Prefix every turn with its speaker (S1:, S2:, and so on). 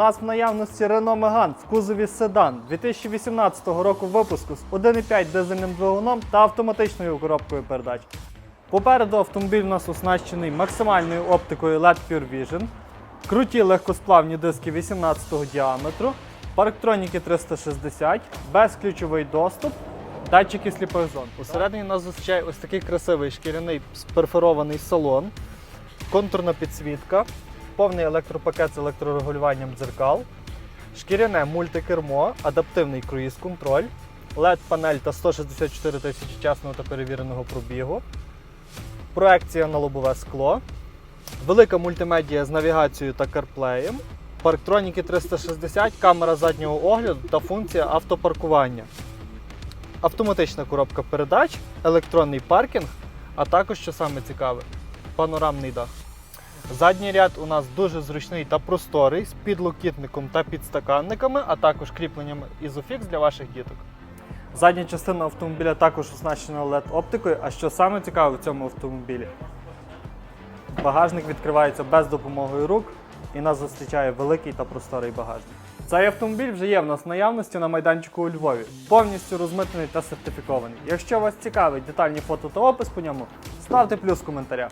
S1: нас в наявності Renault Megane в кузові седан 2018 року випуску з 1,5 дизельним двигуном та автоматичною коробкою передач. Попереду автомобіль у нас оснащений максимальною оптикою LED Pure Vision, круті легкосплавні диски 18-го діаметру, парктроніки 360, безключовий доступ, датчики сліпих зон. Усередині нас зустрічає ось такий красивий шкіряний перфорований салон, контурна підсвітка, повний електропакет з електрорегулюванням дзеркал, шкіряне мультикермо, адаптивний круїз-контроль, LED-панель та 164 тисячі чесного та перевіреного пробігу, проекція на лобове скло, велика мультимедія з навігацією та карплеєм, парктроніки 360, камера заднього огляду та функція автопаркування, автоматична коробка передач, електронний паркінг, а також, що саме цікаве, панорамний дах. Задній ряд у нас дуже зручний та просторий з підлокітником та підстаканниками, а також кріпленням Isofix для ваших діток. Задня частина автомобіля також оснащена LED-оптикою, а що саме цікаве в цьому автомобілі? Багажник відкривається без допомоги рук і нас зустрічає великий та просторий багажник. Цей автомобіль вже є в нас в наявності на майданчику у Львові, повністю розмитнений та сертифікований. Якщо вас цікавить детальні фото та опис по ньому, ставте плюс в коментарях.